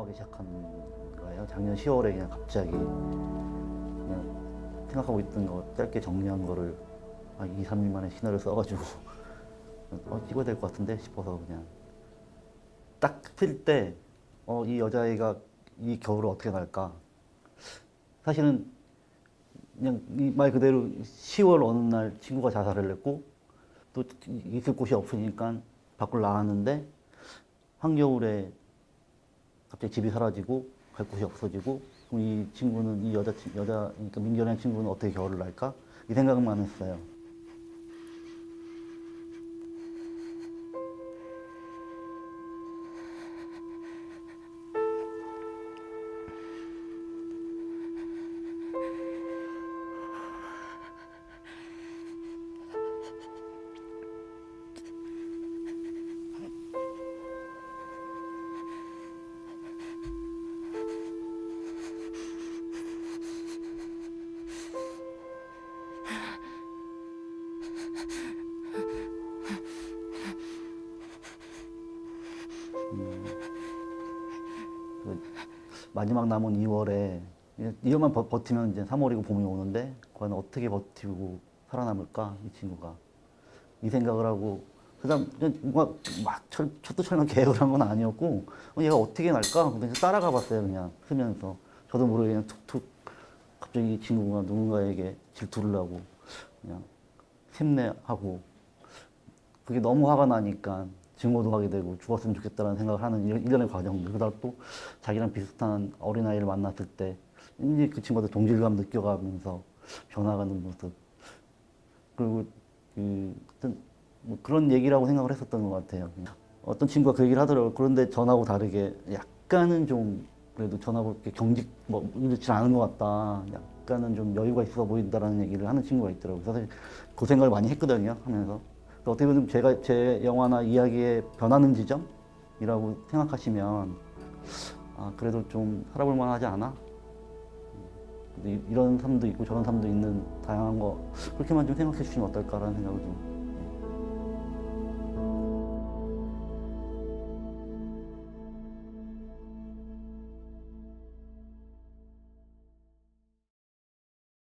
생각하기 시작한 거예요. 작년 10월에 그냥 갑자기 그냥 생각하고 있던 거 짧게 정리한 거를 한 2, 3일 만에 시나리오 써가지고 어, 찍어야 될 것 같은데 싶어서 그냥 딱 필 때 어, 이 여자애가 이 겨울을 어떻게 날까 사실은 그냥 이말 그대로 10월 어느 날 친구가 자살을 했고 또 있을 곳이 없으니까 밖으로 나왔는데 한겨울에 갑자기 집이 사라지고 갈 곳이 없어지고 그럼 이 친구는 이 여자 친- 여자 그러니까 민결이라는 친구는 어떻게 겨울을 날까 이 생각만 했어요. 마지막 남은 2월에 이것만 버, 버티면 이제 3월이고 봄이 오는데 과연 어떻게 버티고 살아남을까 이 친구가. 이 생각을 하고 그다음 뭔가 막 철, 초토철나 계획을 한 건 아니었고 어, 얘가 어떻게 날까? 그냥 따라가 봤어요 그냥. 쓰면서. 저도 모르게 그냥 툭툭. 갑자기 이 친구가 누군가에게 질투를 하고 그냥 샘내하고. 그게 너무 화가 나니까 증오도 하게 되고 죽었으면 좋겠다라는 생각을 하는 일- 일련의 과정들. 그다음 또 자기랑 비슷한 어린아이를 만났을 때 이제 그 친구한테 동질감 느껴가면서 변화가는 모습. 그리고 그 어떤 뭐 그런 얘기라고 생각을 했었던 것 같아요. 어떤 친구가 그 얘기를 하더라고요. 그런데 전하고 다르게 약간은 좀 그래도 전하고 이렇게 경직 뭐 이렇지 않은 것 같다. 약간은 좀 여유가 있어 보인다라는 얘기를 하는 친구가 있더라고요. 사실 그 생각을 많이 했거든요. 하면서 또 어떻게 보면 제가 제 영화나 이야기의 변하는 지점이라고 생각하시면 아 그래도 좀 살아볼 만하지 않아? 이런 삶도 있고 저런 삶도 있는 다양한 거 그렇게만 좀 생각해 주시면 어떨까라는 생각을 좀